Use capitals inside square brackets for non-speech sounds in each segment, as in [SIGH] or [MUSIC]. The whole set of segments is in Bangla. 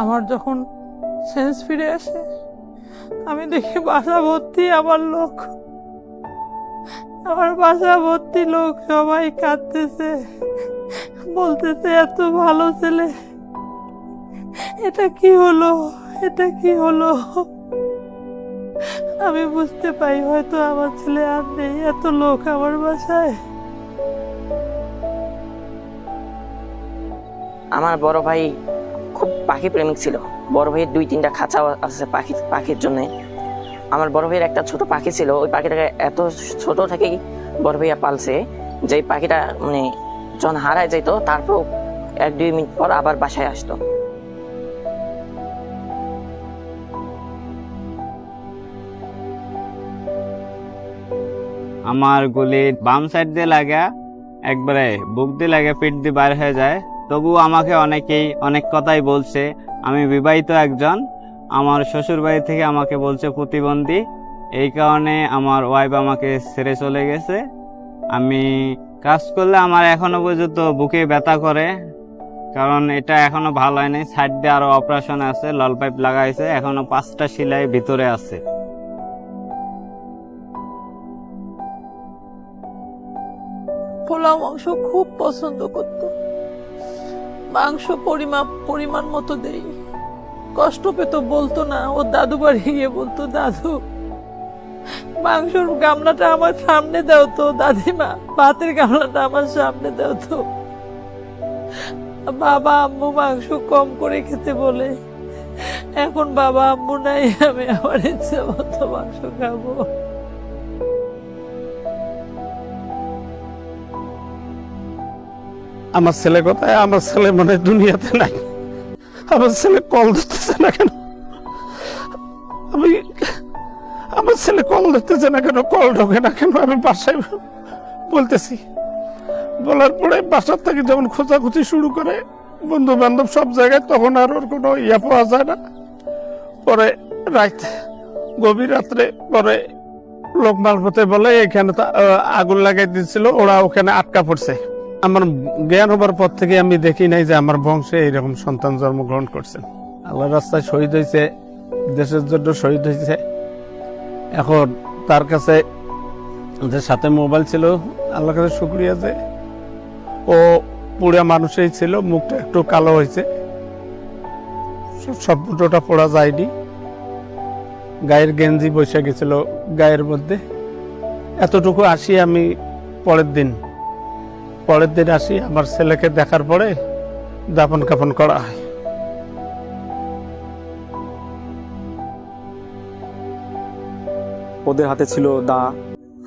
আমার যখন সেন্স ফিরে আসে, আমি দেখি বাসা ভর্তি আমার লোক। আমার বাসা ভর্তি লোক সবাই কাঁদতেছে, বলতেছে, এত ভালো ছেলে, এটা কি হলো? এটা কি হলো? আমি বুঝতে পাই হয়তো আমার ছেলে আর নেই, এত লোক আমার বাসায়। আমার বড় ভাই পাখি প্রেমিক ছিল। বড় ভাইয়ের দুই তিনটা খাঁচা আছে পাখি, পাখির জন্য। আমার বড় ভাইয়ের একটা ছোট পাখি ছিল, ওই পাখিটাকে এত ছোট থেকেই বড় ভাইয়া পালছে যে পাখিটা মানে যখন হারায় যেত তারপর এক দুই মিনিট পর আবার বাসায় আসতো। আমার গুলি বাম সাইড দিয়ে লাগা, একবারে বুক দিয়ে লাগে, পিঠ দিয়ে বাইর হয়ে যায়। তবু আমাকে অনেকেই অনেক কথাই বলছে। আমি বিবাহিত একজন। আমার শ্বশুর বাড়ি থেকে আমাকে বলছে প্রতিবন্ধী। এই কারণে আমার ওয়াইফ আমাকে ছেড়ে চলে গেছে। আমি কাজ করলে আমার এখনও পর্যন্ত বুকে ব্যথা করে। কারণ এটা এখনও ভালো হয়নি। সাইড দিয়ে আরও অপারেশন আছে, লল পাইপ লাগাইছে। এখনও পাঁচটা সেলাই ভিতরে আছে। পোলাও মাংস খুব পছন্দ করত। মাংস পরিমাপ, পরিমাণ মতো দেই। কষ্ট পেত বলতো না, ও দাদু বাড়ি গিয়ে বলতো, দাদু, মাংসর গামলাটা আমার সামনে দাও তো, দাদিমা, ভাতের গামলাটা আমার সামনে দাও তো। বাবা আম্মু মাংস কম করে খেতে বলে, এখন বাবা আম্মু নাই, আমি আমার ইচ্ছে মতো মাংস খাব। আমার ছেলে কোথায় আমার ছেলে মানে দুনিয়াতে নাই। আমার ছেলে কল ধরতেছে না কেন? আমি, আমার ছেলে কল ধরতেছে না কেন? কল ঢোকে না কেন? আমি বাসায় বলতেছি। বলার পরে বাসার থেকে যখন খোঁজাখুঁজি শুরু করে বন্ধু বান্ধব সব জায়গায়, তখন আর ওর কোনো ইয়া পাওয়া যায় না। পরে রাত, গভীর রাত্রে পরে লোক মালপথে বলে, এখানে আগুন লাগাই দিয়েছিল, ওরা ওখানে আটকা পড়ছে। আমার জ্ঞান হবার পর থেকে আমি দেখি নাই যে আমার বংশে এইরকম সন্তান জন্মগ্রহণ করছেন আল্লাহ রাস্তায় শহীদ হয়েছে, দেশের জন্য শহীদ হয়েছে। এখন তার কাছে যে সাথে মোবাইল ছিল আল্লাহ কাছে শুক্রিয়া যে ও পুরা মানুষই ছিল, মুখটা একটু কালো হয়েছে। সব ফুটোটা পড়া যায়নি। গায়ের গেঞ্জি বসে গেছিল গায়ের মধ্যে। এতটুকু আসি আমি পরের দিন। পরের দিন আসি, আমার ছেলেকে দেখার পরে দাপন কাপন করা হয়। ওদের হাতে ছিল দা,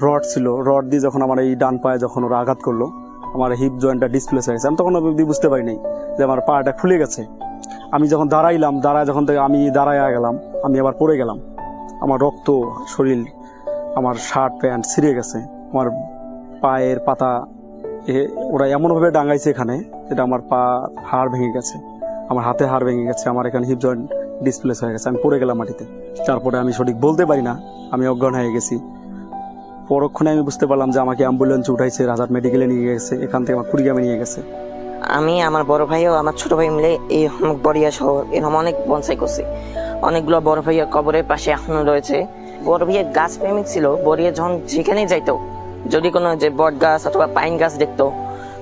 রড ছিল, রড দিয়ে যখন আমার এই ডান পায়ে যখন ওরা আঘাত করল, আমার হিপ জয়েন্টটা ডিসপ্লেস হয়ে গেছে। আমি তখন অবধি বুঝতে পারিনি যে আমার পাটা খুলে গেছে। আমি যখন দাঁড়াইলাম, দাঁড়ায় যখন আমি দাঁড়ায় গেলাম, আমি আবার পড়ে গেলাম। আমার রক্ত, শরীর, আমার শার্ট প্যান্ট ছিঁড়ে গেছে। আমার পায়ের পাতা এ, ওরা এমনভাবে ডাঙাইছে এখানে যেটা আমার পা হাড় ভেঙে গেছে। আমার হাতে হাড় ভেঙে গেছে, আমার এখানে হিপ জয়েন্ট ডিসপ্লেস হয়ে গেছে। আমি পড়ে গেলাম মাটিতে। তারপরে আমি সঠিক বলতে পারি না, আমি অজ্ঞান হয়ে গেছি। পরক্ষণে আমি বুঝতে পারলাম যে আমাকে অ্যাম্বুলেন্সে উঠাইছে, রাজার মেডিকেলে নিয়ে গেছে, এখান থেকে আমার কুড়িগ্রামে নিয়ে গেছে। আমি, আমার বড় ভাই ও আমার ছোট ভাই মিলে এই বড়িয়া শহর এরকম অনেক বনসাই করছি। অনেকগুলো বড় ভাইয়ের কবরের পাশে এখনও রয়েছে। বড় ভাইয়ের গাছ প্রেমিক ছিল, বড়িয়া যখন যেখানেই যাইতো যদি কোনো যে বট গাছ অথবা পাইন গাছ দেখতো,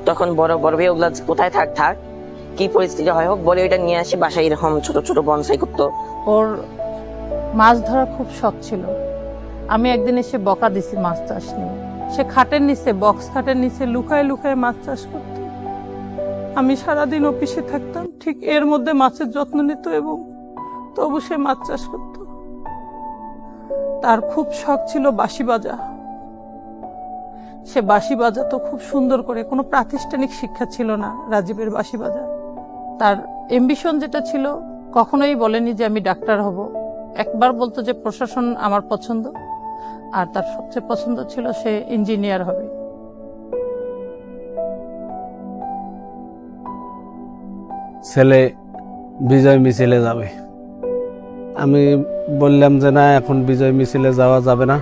তখন বড় বড় ভাই ওগুলা কোথায় থাক থাক, কি পরিস্থিতি হয় হোক বলে ওইটা নিয়ে আসি বাসায় এরকম ছোট ছোট বনসাই করতো। ওর মাছ ধরা খুব শখ ছিল। আমি একদিন এসে বকা দিছি মাছ চাষ নিয়ে। সে খাটের নিচে বক্স খাটের নিচে লুকায় লুকায় মাছ চাষ করত। আমি সারাদিন অফিসে থাকতাম, ঠিক এর মধ্যে মাছের যত্ন নিত এবং তবু সে মাছ চাষ করত। তার খুব শখ ছিল বাঁশি বাজা। সে বাঁশি বাজাতো খুব সুন্দর করে, কোনো প্রাতিষ্ঠানিক শিক্ষা ছিল না রাজীবের বাঁশি বাজা। তার এম্বিশন যেটা ছিল, কখনোই বলেনি যে আমি ডাক্তার হব। একবার বলতো যে, প্রশাসন আমার পছন্দ। আর তার সবচেয়ে পছন্দ ছিল সে ইঞ্জিনিয়ার হবে। ছেলে বিজয় মিছিলে যাবে। আমি বললাম যে, না, এখন বিজয় মিছিলে যাওয়া যাবে না।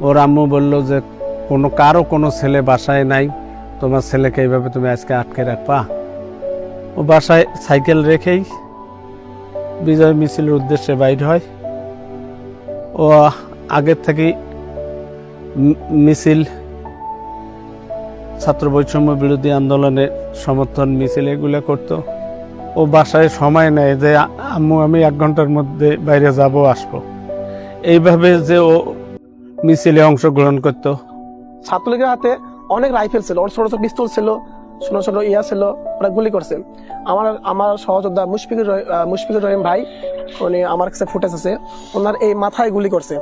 ওর আম্মু বলল যে কোনো কারও কোনো ছেলে বাসায় নাই। তোমার ছেলেকে এইভাবে তুমি আজকে আটকে রাখবা? ও বাসায় সাইকেল রেখেই বিজয় মিছিলের উদ্দেশ্যে বাইর হয়। ও আগের থেকেই মিছিল, ছাত্র বৈষম্য বিরোধী আন্দোলনের সমর্থন মিছিল এগুলো করতো। ও বাসায় সময় নেয় যে আম্মু, আমি এক ঘণ্টার মধ্যে বাইরে যাব, আসব। এইভাবে যে ও মিছিলে অংশগ্রহণ করতো। ছাত্রলীগের হাতে অনেক রাইফেল ছিল, অনেক ছোট ছোট পিস্তল ছিল, ছোট ছোট ইয়া ছিল, ওরা গুলি করছে। আমার আমার সহযোদ্ধা মুশফিকুর মুশফিকুর রহিম ভাই, উনি আমার কাছে ফুটেজ আছে, ওনার এই মাথায় গুলি করছে।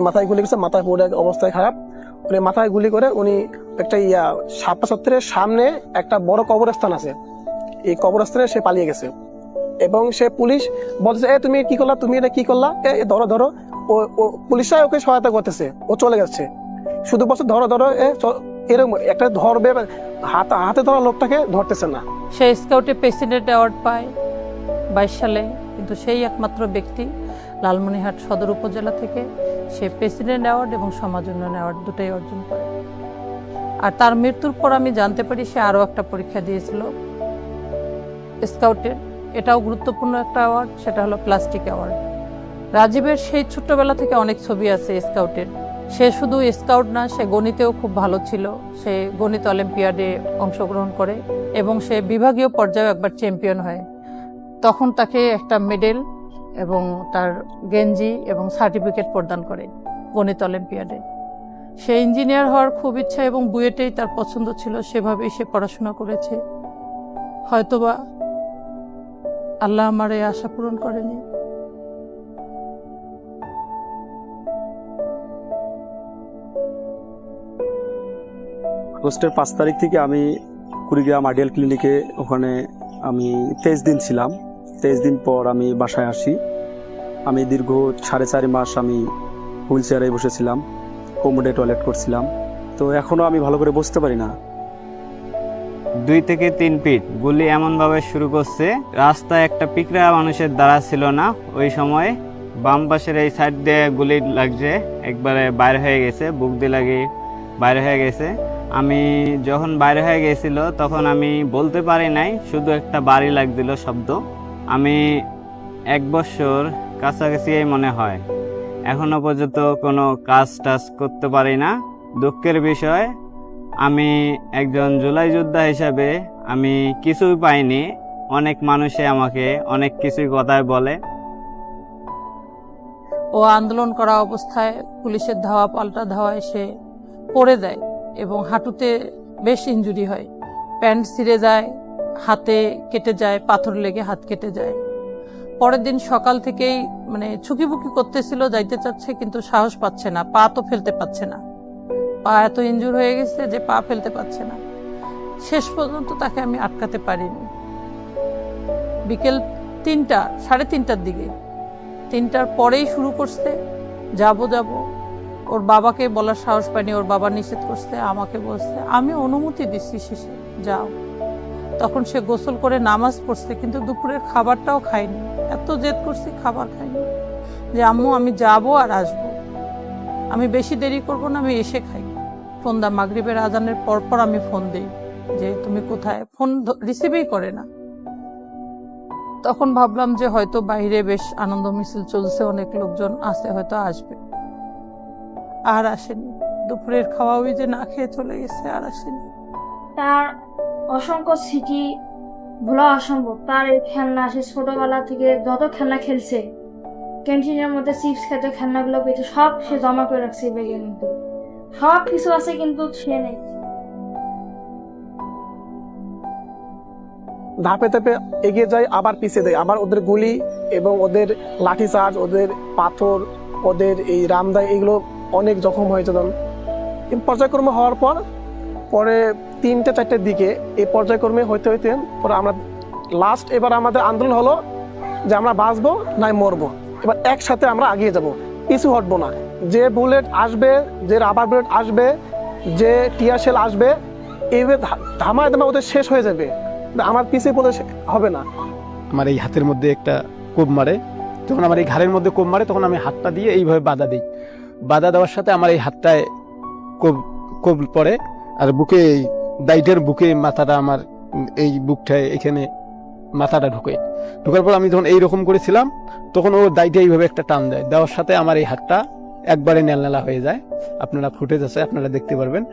মাথায় গুলি করছে মাথায় পুরো অবস্থায় খারাপ। উনি মাথায় গুলি করে উনি একটা ইয়া সাপা চত্বরের সামনে একটা বড় কবরস্থান আছে। এই কবরস্থানে সে পালিয়ে গেছে। এবং সে পুলিশ বলছে এ, তুমি কি করলা? তুমি এটা কি করলা? এ ধরো ধরো। ও, পুলিশরাই ওকে সহায়তা করতেছে। ও চলে যাচ্ছে। শুধু বছর ধরো ধরো এরকম একটা ধরবে হাত, হাতে ধরা লোকটাকে ধরতেছে না। সে স্কাউটে প্রেসিডেন্ট অ্যাওয়ার্ড পায় বাইশ সালে, কিন্তু সেই একমাত্র ব্যক্তি লালমনিরহাট সদর উপজেলা থেকে সে প্রেসিডেন্ট অ্যাওয়ার্ড এবং সমাজ উন্নয়ন অ্যাওয়ার্ড দুটোই অর্জন করে। আর তার মৃত্যুর পর আমি জানতে পারি সে আরও একটা পরীক্ষা দিয়েছিল স্কাউটের এটাও গুরুত্বপূর্ণ একটা অ্যাওয়ার্ড সেটা হলো প্লাস্টিক অ্যাওয়ার্ড রাজীবের সেই ছোট্টবেলা থেকে অনেক ছবি আছে স্কাউটের সে শুধু স্কাউট না, সে গণিতেও খুব ভালো ছিল। সে গণিত অলিম্পিয়াডে অংশগ্রহণ করে এবং সে বিভাগীয় পর্যায়ে একবার চ্যাম্পিয়ন হয়। তখন তাকে একটা মেডেল এবং তার গেঞ্জি এবং সার্টিফিকেট প্রদান করে গণিত অলিম্পিয়াডে। সে ইঞ্জিনিয়ার হওয়ার খুব ইচ্ছা এবং বুয়েটেই তার পছন্দ ছিল, সেভাবেই সে পড়াশোনা করেছে। হয়তোবা আল্লাহ আমার এই আশা পূরণ করেনি। আগস্টের পাঁচ তারিখ থেকে আমি কুড়িগ্রাম আইডিয়াল ক্লিনিকে ওখানে আমি তেইশ দিন ছিলাম। তেইশ দিন পর আমি বাসায় আসি। আমি দীর্ঘ সাড়ে চারি মাস আমি হুইল চেয়ারে বসেছিলাম কোমোডে টয়লেট করছিলাম। তো এখনও আমি ভালো করে বসতে পারি না। দুই থেকে তিন ফিট, গুলি এমনভাবে শুরু করছে, রাস্তায় একটা পিকরা মানুষের দ্বারা ছিল না। ওই সময় বাম পাশের এই সাইড দিয়ে গুলি লাগছে, একবারে বাইরে হয়ে গেছে, বুক দিয়ে লাগে বাইরে হয়ে গেছে। আমি যখন বাইরে হয়ে গেছিল, তখন আমি বলতে পারি নাই, শুধু একটা বাড়ি লাগছিল শব্দ। আমি এক বছর কাছাকাছি মনে হয়। এখনও পর্যন্ত কোনো কাজ টাজ করতে পারি না। দুঃখের বিষয়, আমি একজন জুলাই যোদ্ধা হিসাবে আমি কিছুই পাইনি। অনেক মানুষে আমাকে অনেক কিছুই কথায় বলে। ও আন্দোলন করা অবস্থায় পুলিশের ধাওয়া পাল্টা ধাওয়া এসে পড়ে দেয় এবং হাঁটুতে বেশ ইনজুরি হয়। প্যান্ট ছিঁড়ে যায়, হাতে কেটে যায়, পাথর লেগে হাত কেটে যায়। পরের দিন সকাল থেকেই মানে ছুকিবুকি করতেছিল, যাইতে চাচ্ছে, কিন্তু সাহস পাচ্ছে না, পা তো ফেলতে পাচ্ছে না। পা এত ইনজুর হয়ে গেছে যে পা ফেলতে পারছে না। শেষ পর্যন্ত তাকে আমি আটকাতে পারিনি। বিকেল তিনটা, সাড়ে তিনটার দিকে। তিনটার পরেই শুরু করছে, যাব যাব। ওর বাবাকে বলার সাহস পায়নি, ওর বাবা নিষেধ করছে, আমাকে বলছে, আমি অনুমতি দিচ্ছি শেষে, যাও। তখন সে গোসল করে নামাজ পড়ছে, কিন্তু দুপুরের খাবারটাও খায়নি। এত জেদ করছি, খাবার খাইনি যে আম্মু, আমি যাব আর আসব। আমি বেশি দেরি করব না, আমি এসে খাই। ফোন দা, মাগরিবের আজানের পর পর আমি ফোন দিই, যে তুমি কোথায়? ফোন রিসিভই করে না। তখন ভাবলাম যে হয়তো বাইরে বেশ আনন্দ মিছিল চলছে, অনেক লোকজন আছে, হয়তো আসবে। আর আসেনি। দুপুরের খাওয়া ওই যে না খেয়ে চলে গেছে আর আসেনি। তার অসংখ্য স্মৃতি ভোলা অসম্ভব। তার এই খেলনা সে ছোটবেলা থেকে যত খেলনা খেলছে ক্যান্টিনের মধ্যে চিপস খেতে খেলনাগুলো পেয়েছে সব সে জমা করে রাখছে ব্যাগের মধ্যে সব কিছু আছে কিন্তু সে নেই। ধাপে ধাপে এগিয়ে যায় আবার পিছিয়ে দেয়। আবার ওদের গুলি এবং ওদের লাঠি চার্জ ওদের পাথর ওদের এই রামদাই এগুলো অনেক জখম তখন। এই পর্যায়ক্রমে হওয়ার পর, পরে তিনটে, চারটের দিকে এই পর্যায়ক্রমে হইতে হইতে পরে আমরা লাস্ট এবার আমাদের আন্দোলন হলো যে আমরা বাঁচবো নাই মরবো। এবার একসাথে আমরা আগিয়ে যাব। পিছু হটবো না। যে বুলেট আসবে, যে রাবার বুলেট আসবে, যে টিয়ার শেল আসবে, এইভাবে ধামায় ধামা ওদের শেষ হয়ে যাবে। আমার পিছিয়ে পড়ে হবে না। আমার এই হাতের মধ্যে একটা কোপ মারে। যখন আমার এই ঘাড়ের মধ্যে কোপ মারে, তখন আমি হাতটা দিয়ে এইভাবে বাধা দিই। বাধা দেওয়ার সাথে আমার এই হাতটায় কোপ কোপ পড়ে আর বুকে এই দাইটের বুকে মাথাটা আমার এই বুকটায় এখানে মাথাটা ঢুকে। ঢুকার পর আমি যখন এইরকম করেছিলাম, তখন ও দাইটা এইভাবে একটা টান দেয়। দেওয়ার সাথে আমার এই হাতটা একবারে নেলনেলা হয়ে যায়। আপনারা ফুটেজ আছে, আপনারা দেখতে পারবেন।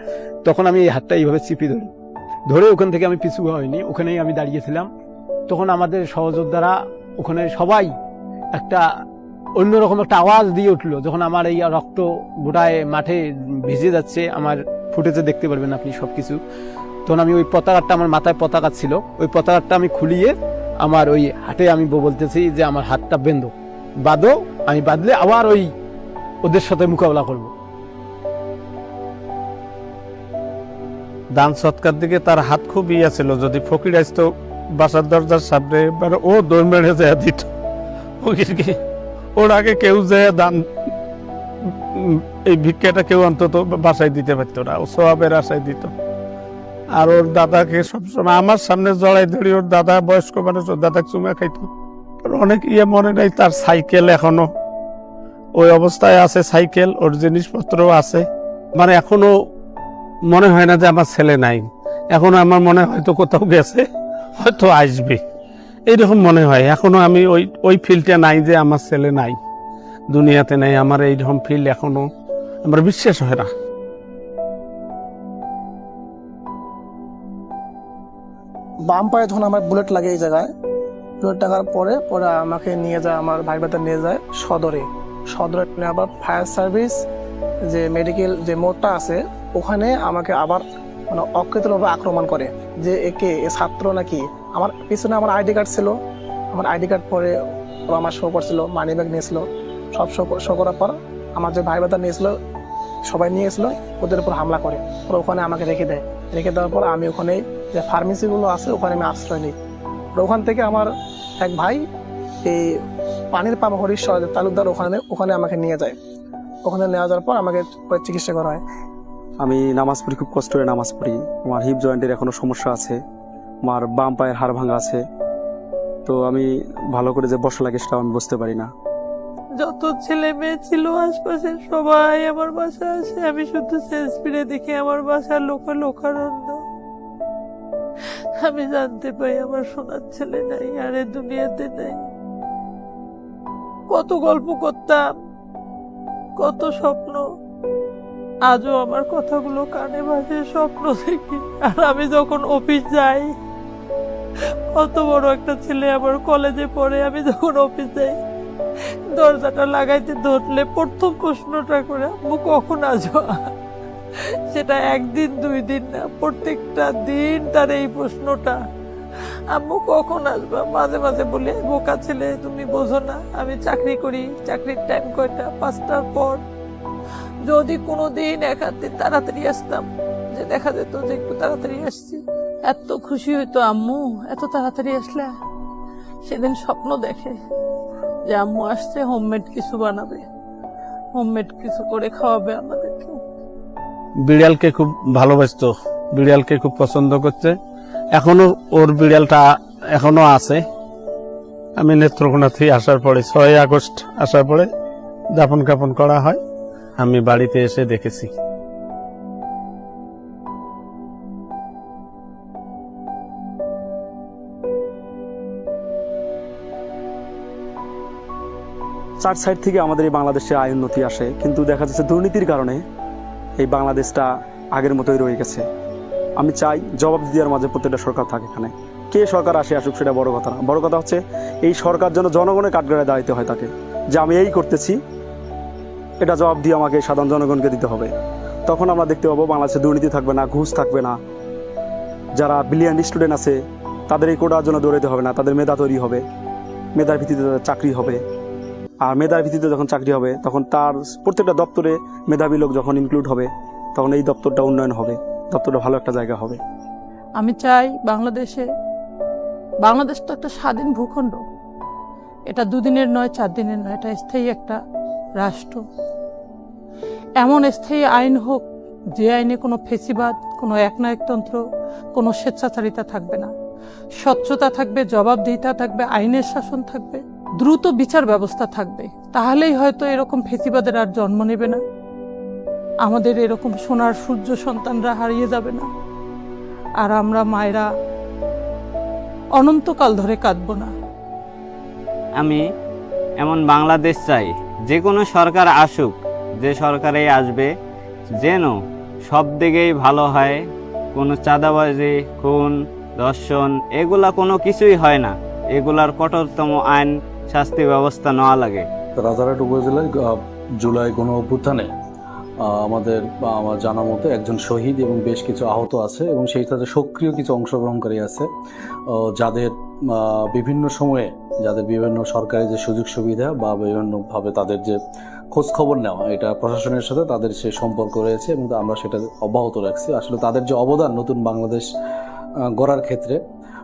তখন আমি এই হাতটা এইভাবে চিপি ধরি। ধরে ওখান থেকে আমি পিছু হয়নি, ওখানেই আমি দাঁড়িয়েছিলাম। তখন আমাদের সহযোদ্ধারা, ওখানে সবাই একটা অন্যরকম একটা আওয়াজ দিয়ে উঠল যখন আমার এই রক্ত গোটায় মাঠে ভিজে যাচ্ছে আমার ফুটেজে দেখতে পারবেন আপনি সব কিছু তখন আমি ওই পতাকাটা আমার মাথায় পতাকা ছিল ওই পতাকাটা আমি খুলিয়ে আমার ওই হাটে আমি ব- বলতেছি যে আমার হাতটা বেঁধো। বাঁধো আমি বাঁধলে আবার ওই ওদের সাথে মোকাবেলা করব। দান সৎকার দিকে তার হাত খুব ইয়া ছিল যদি ফকির আসতো বাসার দরজার সামনে এবার ও দৌড় মেরে যায় দিত। ফকিরকে ওর আগে কেউ যায় দান এই ভিক্ষাটা কেউ অন্তত বাসায় দিতে পারতো না, ও সোয়াবের আশায় দিত। আর ওর দাদাকে সবসময় আমার সামনে জড়াই ধরি ওর দাদা বয়স্ক মানুষ, ওর দাদা চুমা খাইতো। অনেক ইয়ে মনে নাই, তার সাইকেল এখনও। ওই অবস্থায় আছে সাইকেল, ওর জিনিসপত্র আছে। মানে এখনও মনে হয় না যে আমার ছেলে নাই। এখন আমার মনে হয়তো কোথাও গেছে, হয়তো আসবে। এইরকম মনে হয়। এখনও আমি ওই ওই ফিলটা নাই যে আমার ছেলে নাই। দুনিয়াতে নাই, আমার এইরকম ফিল্ড এখনও আমার বিশ্বাস হয় না। বাম পায়ে যখন আমার বুলেট লাগে এই জায়গায় বুলেট লাগার পরে পরে আমাকে নিয়ে যায়, আমার ভাই ভাতা নিয়ে যায় সদরে। সদরে আবার ফায়ার সার্ভিস যে মেডিকেল যে মোড়টা আছে, ওখানে আমাকে আবার মানে অকৃতভাবে আক্রমণ করে। যে একে, এ ছাত্র নাকি আমার পিছনে আমার আইডি কার্ড ছিল। আমার আইডি কার্ড পরে ওরা আমার শো করছিল মানি ব্যাগ নিয়েছিল। সব শো শো করার পর আমার যে ভাই ভাতা নিয়েছিল, সবাই নিয়ে ওদের উপর হামলা করে। ওরা ওখানে আমাকে রেখে দেয়। রেখে দেওয়ার পর আমি ওখানে যে ফার্মেসিগুলো আছে, ওখানে আমি আশ্রয় নিই। ওখান থেকে আমার এক ভাই এই পানির পাম্প হরিশ্বর তালুকদার ওখানে ওখানে আমাকে নিয়ে যায়। ওখানে নেওয়া যাওয়ার পর আমাকে চিকিৎসা করা হয়। আমি নামাজ পড়ি, খুব কষ্ট করে নামাজ পড়ি। আমার হিপ জয়েন্টের এখনও সমস্যা আছে। আমার বাম পায়ের হাড় ভাঙা আছে। তো আমি ভালো করে যে বসা লাগে সেটাও আমি বুঝতে পারি না। যত ছেলে মেয়ে ছিল আশপাশের সবাই আমার বাসা আসে। আমি শুধু সেন্স ফিরে দেখি আমার বাসার লোক লোকারণ্য আমি জানতে পাই আমার সোনার ছেলে নাই, আর এ দুনিয়াতে নাই। কত গল্প করতাম, কত স্বপ্ন। আজও আমার কথাগুলো কানে ভাসে স্বপ্ন দেখি। আর আমি যখন অফিস যাই কত বড় একটা ছেলে আবার কলেজে পড়ে, আমি যখন অফিস যাই, দরজাটা লাগাইতে ধরলে প্রথম প্রশ্নটা করে, আম্মু, কখন আসবা? সেটা একদিন, দুই দিন না, প্রত্যেকটা দিন তার এই প্রশ্নটা। আম্মু, কখন আসবা? মাঝে মাঝে বলে, বোকা ছেলে, তুমি বোঝো না, আমি চাকরি করি, চাকরির টাইম কয়টা? পাঁচটার পর। যদি কোনো দিন এক তাড়াতাড়ি আসতাম, যে দেখা যেত যে একটু তাড়াতাড়ি আসছি। এত খুশি হইতো আম্মু, এত তাড়াতাড়ি আসলে। সেদিন স্বপ্ন দেখে যে আম্মু আসছে হোমমেড কিছু বানাবে। হোমমেড কিছু করে খাওয়াবে আমাদেরকে। বিড়ালকে খুব ভালোবাসতো, বিড়ালকে খুব পছন্দ করছে এখনও ওর বিড়ালটা এখনও আছে। আমি নেত্রকোনা থেকে আসার পরে, ছয় আগস্ট আসার পরে যাপন কাপন করা হয়। আমি বাড়িতে এসে দেখেছি। চার সাইড থেকে আমাদের এই বাংলাদেশে আয় উন্নতি আসে, কিন্তু দেখা যাচ্ছে দুর্নীতির কারণে এই বাংলাদেশটা আগের মতোই রয়ে গেছে। আমি চাই জবাব দেওয়ার মাঝে প্রত্যেকটা সরকার থাকে এখানে। কে সরকার আসে আসুক সেটা বড় কথা না। বড় কথা হচ্ছে, এই সরকার যেন জনগণের কাঠগড়ায় দাঁড়াইতে হয় তাকে। যে আমি এই করতেছি, এটা জবাব দিয়ে আমাকে সাধারণ জনগণকে দিতে হবে। তখন আমরা দেখতে পাবো বাংলাদেশে দুর্নীতি থাকবে না, ঘুষ থাকবে না। যারা বিলিয়ন স্টুডেন্ট আছে, তাদের এই কোটার জন্য দৌড়াতে হবে না, তাদের মেধা তৈরি হবে। মেধার ভিত্তিতে চাকরি হবে। আর মেধার ভিত্তিতে যখন চাকরি হবে, তখন তার প্রত্যেকটা দপ্তরে মেধাবী লোক যখন ইনক্লুড হবে, তখন এই দপ্তরটা উন্নয়ন হবে। দপ্তরটা ভালো একটা জায়গা হবে। আমি চাই বাংলাদেশে, বাংলাদেশ তো একটা স্বাধীন ভূখণ্ড। এটা দুদিনের নয় চার দিনের নয়, এটা স্থায়ী একটা রাষ্ট্র। এমন স্থায়ী আইন হোক, যে আইনে কোনো ফেসিবাদ, কোনো একনায়কতন্ত্র, কোনো স্বেচ্ছাচারিতা থাকবে না। স্বচ্ছতা থাকবে, জবাবদিহিতা থাকবে, আইনের শাসন থাকবে। দ্রুত বিচার ব্যবস্থা থাকবে। তাহলেই হয়তো এরকম ফেসিবাদের আর জন্ম নেবে না। আমাদের এরকম সোনার সূর্য সন্তানরা হারিয়ে যাবে না। আর আমরা মায়েরা অনন্তকাল ধরে কাঁদবো না। আমি এমন বাংলাদেশ চাই, যে কোনো সরকার আসুক, যে সরকারেই আসবে, যেন সব দিকেই ভালো হয়, কোনো চাঁদাবাজি, খুন দর্শন এগুলা কোনো কিছুই হয় না। এগুলার কঠোরতম আইন শাস্তি ব্যবস্থা নেওয়া লাগে। রাজারহাট উপজেলায় জুলাই গণ অভ্যুত্থানে আমাদের আমার জানা মতে একজন শহীদ এবং বেশ কিছু আহত আছে এবং সেই সাথে সক্রিয় কিছু অংশগ্রহণকারী আছে। যাদের বিভিন্ন সময়ে, যাদের বিভিন্ন সরকারি যে সুযোগ সুবিধা বা বিভিন্নভাবে তাদের যে খোঁজ খবর নেওয়া, এটা প্রশাসনের সাথে তাদের সে সম্পর্ক রয়েছে এবং আমরা সেটা অব্যাহত রাখছি। আসলে তাদের যে অবদান নতুন বাংলাদেশ গড়ার ক্ষেত্রে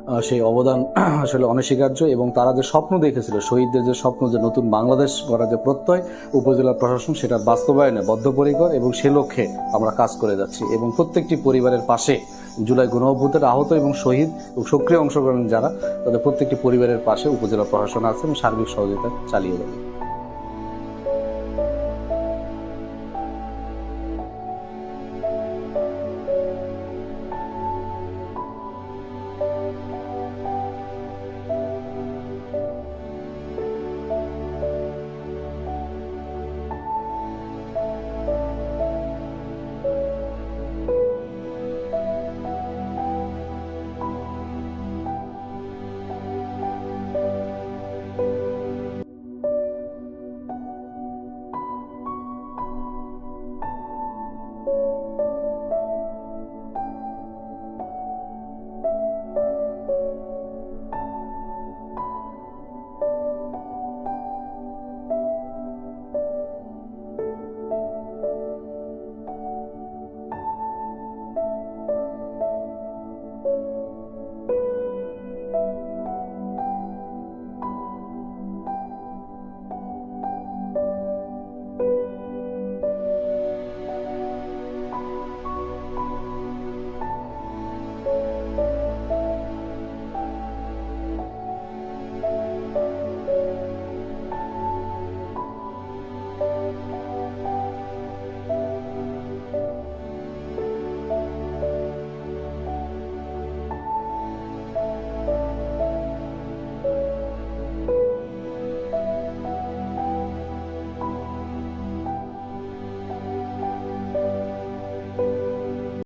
সেই অবদান [CLEARS THROAT] আসলে অনস্বীকার্য এবং তারা যে স্বপ্ন দেখেছিল, শহীদদের যে স্বপ্ন যে নতুন বাংলাদেশ করা যে প্রত্যয় উপজেলা প্রশাসন, সেটা বাস্তবায়নে বদ্ধপরিকর এবং সে লক্ষ্যে আমরা কাজ করে যাচ্ছি এবং প্রত্যেকটি পরিবারের পাশে জুলাই গণ আহত এবং শহীদ এবং সক্রিয় অংশগ্রহণ যারা, তাদের প্রত্যেকটি পরিবারের পাশে উপজেলা প্রশাসন আছে এবং সার্বিক সহযোগিতা চালিয়ে যাবে।